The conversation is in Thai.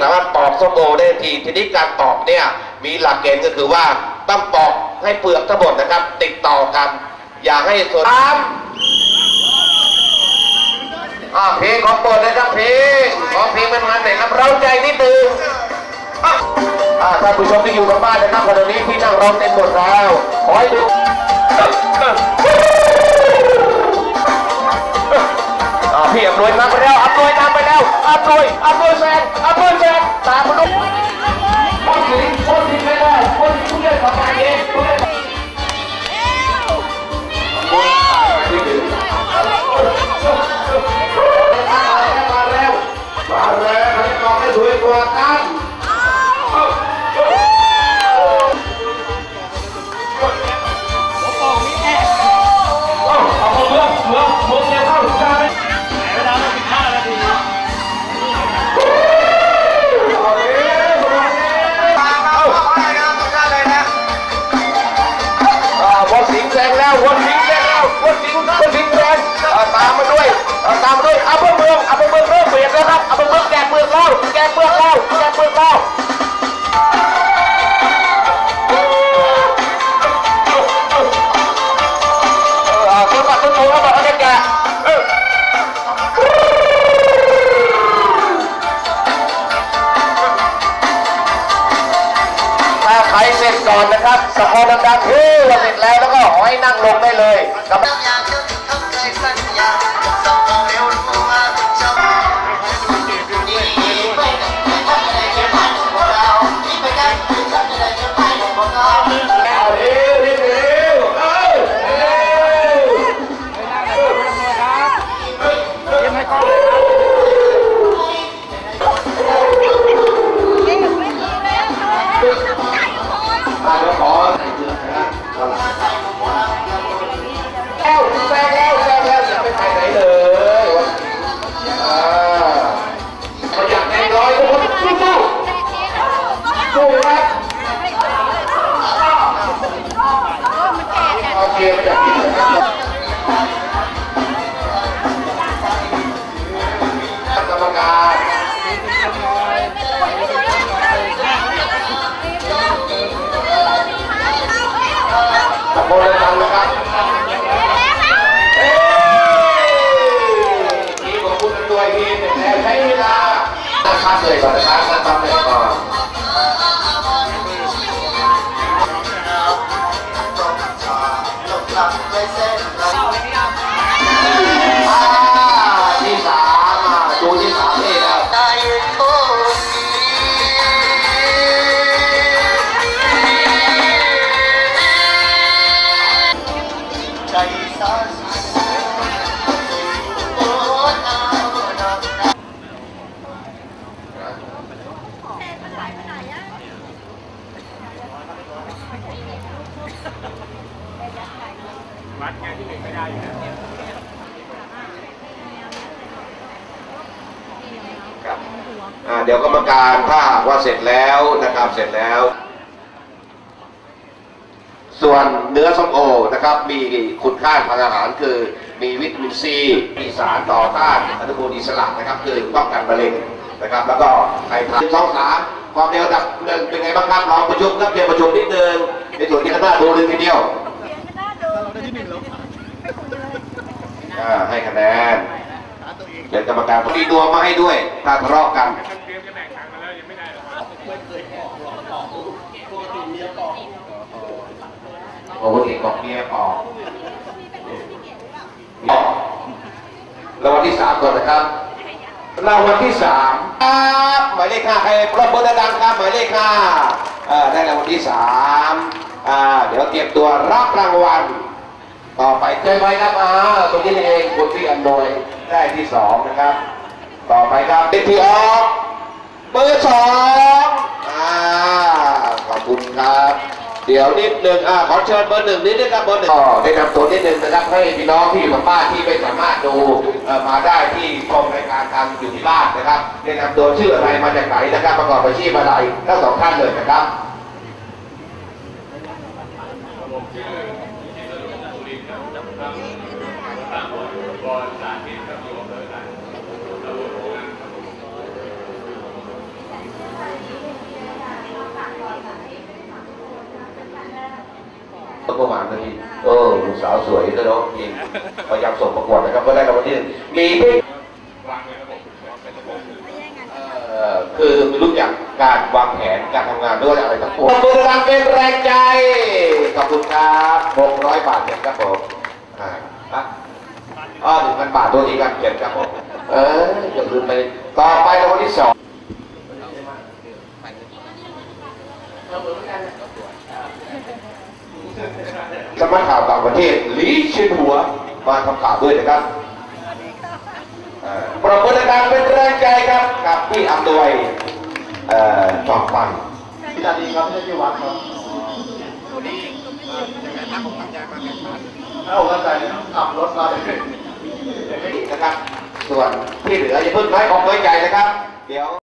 สามารถปอกส้มโอได้ทันทีทีนี้การปอกเนี่ยมีหลักเกณฑ์ก็คือว่าต้องปอกให้เปลือกทั้งหมดนะครับ ติดต่อกัน อย่าให้ส่วนตามอ่าเพลงของโปรดนะครับเพลงของเพลงมันมันหน่อยครับเราใจนิดนึงอะอ่าท่านผู้ชมที่อยู่ทางบ้านนะครับขณะนี้ที่นั่งรอเต็มหมดแล้วขอให้ดูอ่าพี่อำนวยนำไปแล้วอำนวยนำไปแล้วอำนวยอำนวยแซงอำน วยแซงตามาดูคนถึงคนถึงไม่ได้คนถึงผู้เล่นของการเองผู้เล่นมาแล้วมาแล้วเขาจะบอกให้ดูตัวตั้งเอา เสร็จก่อนนะครับสะโพกดังๆเฮ้ยว่าเสร็จแล้วแล้วก็หอยนั่งลงได้เลยกับ สู้ อ่า ครับอ่าเดี๋ยวกรรมการถ้าหากว่าเสร็จแล้วนะครับเสร็จแล้ว ส่วนเนื้อส้มโอนะครับมีคุณค่าทางอาหารคือมีวิตามินซีมีสารต่อต้านอนุมูลอิสระนะครับคือป้องกันมะเร็งนะครับ แล้วก็ใครทานสองสามความเร็วดับหนึ่งเป็นไงบ้างครับลองประชุมครับเรียนประชุมนิดนึงในส่วนที่ข้างหน้าดูเลยทีเดียวอ่า ให้คะแนนเดี๋ยวกรรมการพอดีดวมาให้ด้วยถ้าทะเลาะกันโอ้โหเด็กบอกเมียปอกรางวัลที่สามก่อนนะครับรางวัลที่สามครับหมายเลขห้าใครปรบมือดังครับหมายเลขห้าได้รางวัลที่สามเดี๋ยวเตรียมตัวรับรางวัล ต่อไปเจอไหมครับอ่าตรงนี้เองคุณพี่อำนวยได้ที่สองนะครับ ต่อไปครับเป็นที่ออกเบอร์สองอ่าขอบคุณครับเดี๋ยวนิดหนึ่งอ่าขอเชิญเบอร์หนึ่งนิดนึงครับเบอร์หนึ่งก็ได้นำตัวนิดหนึ่งนะครับให้พี่น้องที่อยู่ทางบ้านที่ไม่สามารถดูเอ่อมาได้ที่ชมรายการทางอยู่ที่บ้านนะครับได้นำตัวชื่ออะไรมาจากไหนนะครับประกอบอาชีพอะไรทั้งสองท่านเลยนะครับ ประกวดนะพี่เออลูสาวสวยด้วยเนาะพี่พยายามส่งประกวดนะครับก็ได้กับวันที่มีที่คือไม่รู้ การวางแผนการทำงานด้วยอะไรทั้งปวงขอบคุณรังเป็นแรงใจ ขอบคุณครับ600 บาทเจ็ดครับผมอ่าอ๋อหนึ่งพันบาทตัวทีครับเจ็ดครับผมเอออย่าลืมไปต่อไปรางวัลที่สองสำนักข่าวต่างประเทศลีชินหัวมาทำข่าวด้วยนะครับปรบมือดังเป็นแรงใจครับกับพี่อำนวย เอ่อจอมฟันพี่ดาดีครับไม่ใช่พี่วัดครับถ้าผมเข้าใจขับรถมาเลยนะครับ ส่วนที่เหลืออย่าเพิ่งน้อยอกน้อยใจนะครับ เดี๋ยว